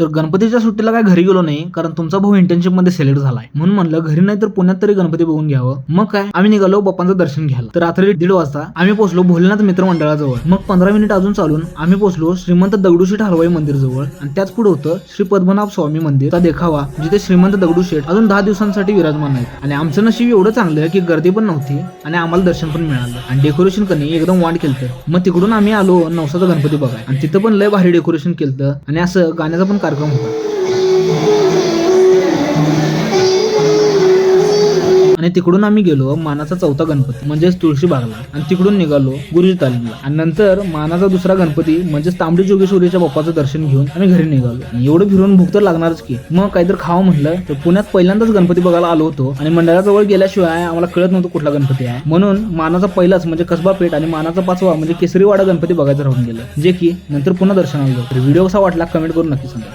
तर गणपतीच्या सुट्टीला काय घरी गेलो नाही कारण तुमचा भाऊ इंटर्नशिपमध्ये सिलेक्ट झालाय. म्हणून म्हणलं घरी नाही तर पुण्यात तरी गणपती बघून घ्यावं. मग काय? आम्ही निघालो बाप्पांचं दर्शन घ्यायला. तर रात्री दीड वाजता आम्ही पोहोचलो भोलेनाथ मित्रमंडळाजवळ. मग पंधरा मिनिट अजून चालून आम्ही पोहोचलो श्रीमंत दगडूशेठ हलवाई मंदिर जवळ. आणि त्याच पुढे होतं श्री पद्मनाभ स्वामी मंदिर. चा देखावा जिथे श्रीमंत दगडूशेठ अजून दहा दिवसांसाठी विराजमान आहेत. आणि आमचं नशीब एवढं चांगलं की गर्दी पण नव्हती आणि आम्हाला दर्शन पण मिळालं. आणि डेकोरेशन करणे एकदम वाट केलं मग तिकडून आम्ही आलो नवसाचा गणपती बघाय आणि तिथं पण लय भारी डेकोरेशन केलं आणि असं गाण्याचा पण कार्यक्रम होता. आणि तिकडून आम्ही गेलो मानाचा चौथा गणपती म्हणजेच तुळशी बागला. आणि तिकडून निघालो गुरुजी तालीमला. आणि नंतर मानाचा दुसरा गणपती म्हणजेच तांबडी जोगेश्वरीच्या बाप्पाचं दर्शन घेऊन आम्ही घरी निघालो. एवढं फिरून भूक तर लागणारच की. मग काहीतरी खावं म्हटलं तर पुण्यात पहिल्यांदाच गणपती बघायला आलो होतो. आणि मंडळाजवळ गेल्याशिवाय आम्हाला कळत नव्हतं कुठला गणपती आहे. म्हणून मानाचा पहिलाच म्हणजे कसबा पेठ आणि मानाचा पाचवा म्हणजे केसरीवाडा गणपती बघायचं राहून गेलं. जे की नंतर पुन्हा दर्शन आलं तर व्हिडिओ कसा वाटला कमेंट करून नक्की सांगा.